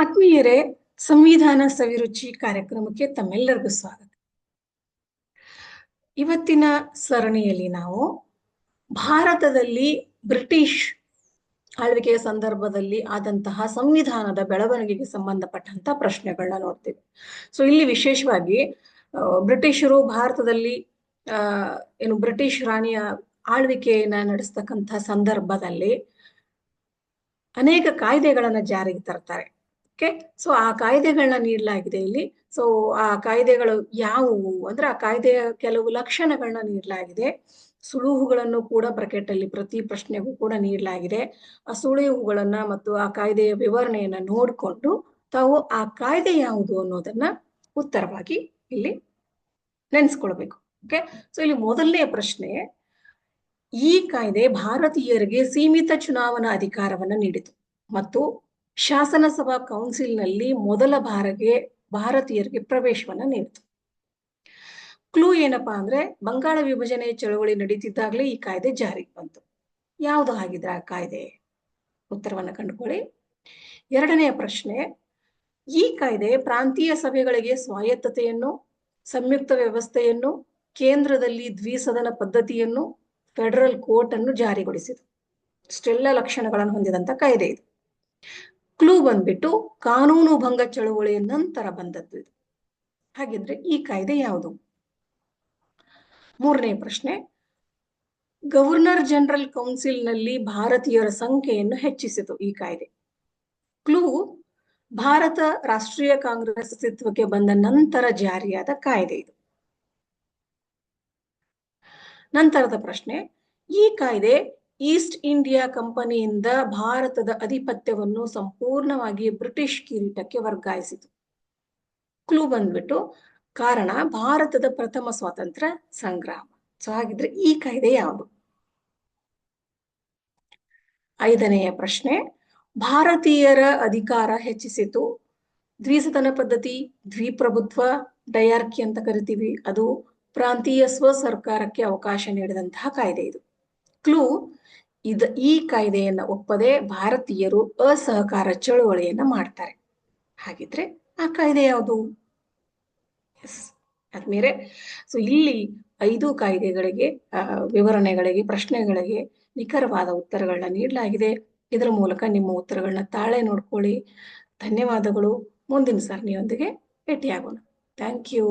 ಆತ್ಮೀಯರೇ, ಸಂವಿಧಾನ ಸವಿರುಚಿ ಕಾರ್ಯಕ್ರಮಕ್ಕೆ ತಮ್ಮೆಲ್ಲರಿಗೂ ಸ್ವಾಗತ. ಇವತ್ತಿನ ಸರಣಿಯಲ್ಲಿ ನಾವು ಭಾರತದಲ್ಲಿ ಬ್ರಿಟಿಷ್ ಆಳ್ವಿಕೆಯ ಸಂದರ್ಭದಲ್ಲಿ ಆದಂತಹ ಸಂವಿಧಾನದ ಬೆಳವಣಿಗೆಗೆ ಸಂಬಂಧಪಟ್ಟಂತ ಪ್ರಶ್ನೆಗಳನ್ನ ನೋಡ್ತೀವಿ. ಸೊ ಇಲ್ಲಿ ವಿಶೇಷವಾಗಿ ಬ್ರಿಟಿಷರು ಭಾರತದಲ್ಲಿ ಏನು ಬ್ರಿಟಿಷ್ ರಾಣಿಯ ಆಳ್ವಿಕೆಯನ್ನ ನಡೆಸ್ತಕ್ಕಂಥ ಸಂದರ್ಭದಲ್ಲಿ ಅನೇಕ ಕಾಯ್ದೆಗಳನ್ನ ಜಾರಿಗೆ ತರ್ತಾರೆ. ಓಕೆ ಸೊ ಆ ಕಾಯ್ದೆಗಳನ್ನ ನೀಡಲಾಗಿದೆ ಇಲ್ಲಿ. ಸೊ ಆ ಕಾಯ್ದೆಗಳು ಯಾವುವು? ಅಂದ್ರೆ ಆ ಕಾಯ್ದೆಯ ಕೆಲವು ಲಕ್ಷಣಗಳನ್ನ ನೀಡಲಾಗಿದೆ. ಸುಳುಹುಗಳನ್ನು ಕೂಡ ಬ್ರಕೆಟ್ ಅಲ್ಲಿ ಪ್ರತಿ ಪ್ರಶ್ನೆಗೂ ಕೂಡ ನೀಡಲಾಗಿದೆ. ಆ ಸುಳಿವುಗಳನ್ನ ಮತ್ತು ಆ ಕಾಯ್ದೆಯ ವಿವರಣೆಯನ್ನ ನೋಡಿಕೊಂಡು ತಾವು ಆ ಕಾಯ್ದೆ ಯಾವುದು ಅನ್ನೋದನ್ನ ಉತ್ತರವಾಗಿ ಇಲ್ಲಿ ನೆನೆಸ್ಕೊಳ್ಬೇಕು. ಓಕೆ ಸೊ ಇಲ್ಲಿ ಮೊದಲನೆಯ ಪ್ರಶ್ನೆ, ಈ ಕಾಯ್ದೆ ಭಾರತೀಯರಿಗೆ ಸೀಮಿತ ಚುನಾವಣಾ ಅಧಿಕಾರವನ್ನ ನೀಡಿತು. ಮತ್ತು ಶಾಸನಸಭಾ ಕೌನ್ಸಿಲ್ನಲ್ಲಿ ಮೊದಲ ಬಾರಿಗೆ ಭಾರತೀಯರಿಗೆ ಪ್ರವೇಶವನ್ನ ನೀಡಿತು. ಕ್ಲೂ ಏನಪ್ಪಾ ಅಂದ್ರೆ ಬಂಗಾಳ ವಿಭಜನೆ ಚಳವಳಿ ನಡೀತಿದ್ದಾಗಲೇ ಈ ಕಾಯ್ದೆ ಜಾರಿಗೆ ಬಂತು. ಯಾವುದು ಆಗಿದ್ರೆ ಆ ಕಾಯ್ದೆ? ಉತ್ತರವನ್ನ ಕಂಡುಕೊಳ್ಳಿ. ಎರಡನೆಯ ಪ್ರಶ್ನೆ, ಈ ಕಾಯ್ದೆ ಪ್ರಾಂತೀಯ ಸಭೆಗಳಿಗೆ ಸ್ವಾಯತ್ತತೆಯನ್ನು, ಸಂಯುಕ್ತ ವ್ಯವಸ್ಥೆಯನ್ನು, ಕೇಂದ್ರದಲ್ಲಿ ದ್ವಿಸದನ ಪದ್ಧತಿಯನ್ನು, ಫೆಡರಲ್ ಕೋರ್ಟ್ ಅನ್ನು ಜಾರಿಗೊಳಿಸಿತು. ಇಷ್ಟೆಲ್ಲ ಲಕ್ಷಣಗಳನ್ನು ಹೊಂದಿದಂತ ಕಾಯ್ದೆ ಇದು. ಬಂದ್ಬಿಟ್ಟು ಕಾನೂನು ಭಂಗ ಚಳುವಳಿಯ ನಂತರ ಬಂದದ್ದು ಇದು. ಹಾಗಿದ್ರೆ ಈ ಕಾಯ್ದೆ ಯಾವುದು? ಮೂರನೇ ಪ್ರಶ್ನೆ, ಗವರ್ನರ್ ಜನರಲ್ ಕೌನ್ಸಿಲ್ನಲ್ಲಿ ಭಾರತೀಯರ ಸಂಖ್ಯೆಯನ್ನು ಹೆಚ್ಚಿಸಿತು ಈ ಕಾಯ್ದೆ. ಕ್ಲೂ, ಭಾರತ ರಾಷ್ಟ್ರೀಯ ಕಾಂಗ್ರೆಸ್ ಅಸ್ತಿತ್ವಕ್ಕೆ ಬಂದ ನಂತರ ಜಾರಿಯಾದ ಕಾಯ್ದೆ ಇದು. ನಂತರದ ಪ್ರಶ್ನೆ, ಈ ಕಾಯ್ದೆ ಈಸ್ಟ್ ಇಂಡಿಯಾ ಕಂಪನಿಯಿಂದ ಭಾರತದ ಅಧಿಪತ್ಯವನ್ನು ಸಂಪೂರ್ಣವಾಗಿ ಬ್ರಿಟಿಷ್ ಕಿರೀಟಕ್ಕೆ ವರ್ಗಾಯಿಸಿತು. ಕ್ಲೂ ಬಂದ್ಬಿಟ್ಟು ಕಾರಣ ಭಾರತದ ಪ್ರಥಮ ಸ್ವಾತಂತ್ರ್ಯ ಸಂಗ್ರಾಮ. ಸೊ ಹಾಗಿದ್ರೆ ಈ ಕಾಯ್ದೆ ಯಾವುದು? ಐದನೆಯ ಪ್ರಶ್ನೆ, ಭಾರತೀಯರ ಅಧಿಕಾರ ಹೆಚ್ಚಿಸಿತು. ದ್ವಿಸದನ ಪದ್ಧತಿ, ದ್ವಿಪ್ರಭುತ್ವ, ಡಯಾರ್ಕಿ ಅಂತ ಕರಿತೀವಿ. ಅದು ಪ್ರಾಂತೀಯ ಸ್ವ ಸರ್ಕಾರಕ್ಕೆ ಅವಕಾಶ ನೀಡಿದಂತಹ ಕಾಯ್ದೆ ಇದು. ಕ್ಲೂ ಇದ ಈ ಕಾಯ್ದೆಯನ್ನ ಒಪ್ಪದೆ ಭಾರತೀಯರು ಅಸಹಕಾರ ಚಳುವಳಿಯನ್ನ ಮಾಡ್ತಾರೆ. ಹಾಗಿದ್ರೆ ಆ ಕಾಯ್ದೆ ಯಾವುದು? ಎಸ್ ಆದ್ಮೇಲೆ ಸೊ ಇಲ್ಲಿ ಐದು ಕಾಯ್ದೆಗಳಿಗೆ ವಿವರಣೆಗಳಿಗೆ, ಪ್ರಶ್ನೆಗಳಿಗೆ ನಿಖರವಾದ ಉತ್ತರಗಳನ್ನ ನೀಡಲಾಗಿದೆ. ಇದರ ಮೂಲಕ ನಿಮ್ಮ ಉತ್ತರಗಳನ್ನ ತಾಳೆ ನೋಡ್ಕೊಳ್ಳಿ. ಧನ್ಯವಾದಗಳು. ಮುಂದಿನ ಸರಣಿಯೊಂದಿಗೆ ಭೇಟಿಯಾಗೋಣ. Thank you